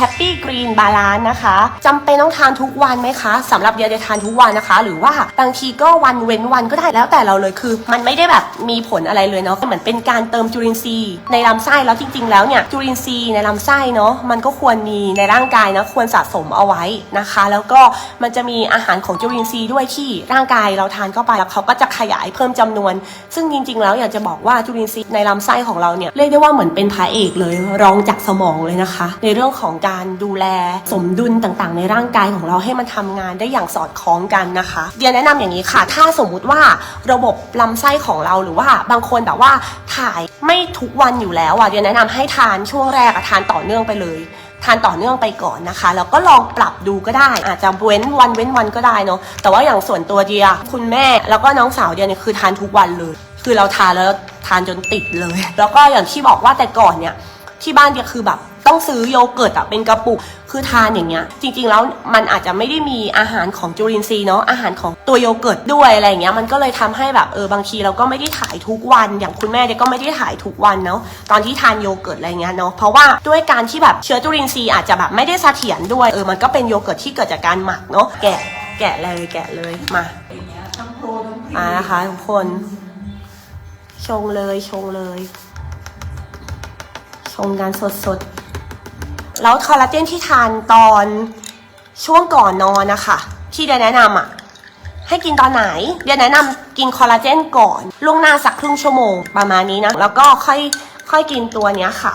Happy Green Balance นะคะจำเป็นต้องทานทุกวันไหมคะสำหรับเดียเดียทานทุกวันนะคะ หรือว่าบางทีก็วันเว้นวันก็ได้แล้วแต่เราเลยคือ มันไม่ได้แบบมีผลอะไรเลยเนาะเหมือนเป็นการเติมจุลินทรีย์ในลำไส้แล้วจริง ๆ แล้วเนี่ยจุลินทรีย์ในลำไส้เนาะมันก็ควรมีในร่างกายนะควรสะสมเอาไว้นะคะ แล้วก็มันจะมีอาหารของจุลินทรีย์ด้วยที่ร่างกายเราทานเข้าไปแล้วเขาก็จะขยายเพิ่มจำนวน ซึ่งจริง ๆ แล้วอยากจะบอกว่าจุลินทรีย์ในลำไส้ของเราเนี่ยเรียกได้ว่าเหมือนเป็นพระเอกเลยรองจากสมองเลยนะคะ ในเรื่องของการดูแลสมดุลต่างๆ ในร่างกายของเราให้มันทำงานได้อย่างสอดคล้องกันนะคะเดียแนะนำอย่างนี้ค่ะ ถ้าสมมุติว่าระบบลำไส้ของเราหรือว่าบางคนแบบว่าถ่ายไม่ทุกวันอยู่แล้วอะเดียแนะนำให้ทานช่วงแรกทานต่อเนื่องไปเลยทานต่อเนื่องไปก่อนนะคะ แล้วก็ลองปรับดูก็ได้ อาจจะเว้นวันเว้นวันก็ได้เนาะแต่ว่าอย่างส่วนตัวเดียคุณแม่แล้วก็น้องสาวเดียเนี่ยคือทานทุกวันเลย คือเราทานแล้วทานจนติดเลย แล้วก็อย่างที่บอกว่าแต่ก่อนเนี่ย ที่บ้านเดียคือแบบต้องซื้อโยเกิร์ตอะเป็นกระปุกคือทานอย่างเงี้ย จริง ๆ แล้วมันอาจจะไม่ได้มีอาหารของจุลินทรีย์เนาะอาหารของตัวโยเกิร์ตด้วยอะไรอย่างเงี้ยมันก็เลยทำให้แบบเออบางทีเราก็ไม่ได้ถ่ายทุกวัน อย่างคุณแม่เดียก็ไม่ได้ถ่ายทุกวันเนาะตอนที่ทานโยเกิร์ตอะไรเงี้ยเนาะเพราะว่าด้วยการที่แบบเชื้อจุลินทรีย์อาจจะแบบไม่ได้เสถียรด้วยเออมันก็เป็นโยเกิร์ตที่เกิดจากการหมักเนาะแกะแกะเลยแกะเลยมาทั้งโปรทั้งพรีอ่านะคะทุกคนชงเลยชงเลย ชมกันสดๆ แล้วคอลลาเจนที่ทานตอนช่วงก่อนนอนนะคะ ที่เดียแนะนำอะ ให้กินตอนไหน เดียแนะนำกินคอลลาเจนก่อนล่วงหน้าสักครึ่งชั่วโมงประมาณนี้นะ แล้วก็ค่อยค่อยกินตัวเนี้ยค่ะ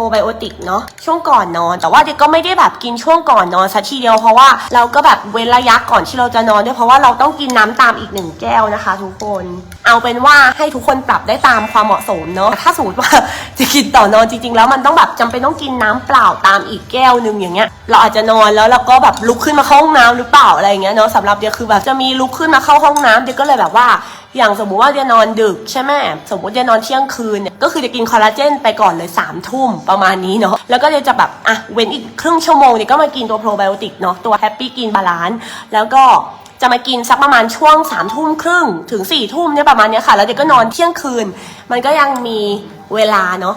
รไบโอติกเนาะช่วงก่อนนอน แต่ว่าเด็กก็ไม่ได้แบบกินช่วงก่อนนอนสัทีเดียวเพราะว่าเราก็แบบเว้นระยะก่อนที่เราจะนอนด้วยเพราะว่าเราต้องกินน้ำตามอีกหนึ่งแก้วนะคะ ทุกคน เอาเป็นว่าให้ทุกคนปรับได้ตามความเหมาะสมเนาะถ้าสมมติว่าจะกินต่อนอนจริง ๆ แล้วมันต้องแบบจำเป็นต้องกินน้ำเปล่าตามอีกแก้วหนึ่งอย่างเงี้ย เราอาจจะนอนแล้วเราก็แบบลุกขึ้นมาเข้าห้องน้ำหรือเปล่าอะไรเงี้ยเนาะสำหรับเดียคือแบบจะมีลุกขึ้นมาเข้าห้องน้ำเดียก็เลยแบบว่าอย่างสมมุติว่าเดียนอนดึกใช่ไหมสมมติเดียนอนเที่ยงคืนเนี่ยก็คือจะกินคอลลาเจนไปก่อนเลย3ามทุ่มประมาณนี้เนาะแล้วก็เดียจะแบบอะเว้นอีกครึ่งชั่วโมงเนี่ยก็มากินตัวโปรไบโอติกเนาะตัวแฮปปี้กินบาลานซ์แล้วก็จะมากินสักประมาณช่วง3ามทุ่มครึ่งถึง4ี่ทุ่มเนี่ยประมาณเนี้ยค่ะ แล้วเด็กก็นอนเที่ยงคืน มันก็ยังมีเวลาเนาะ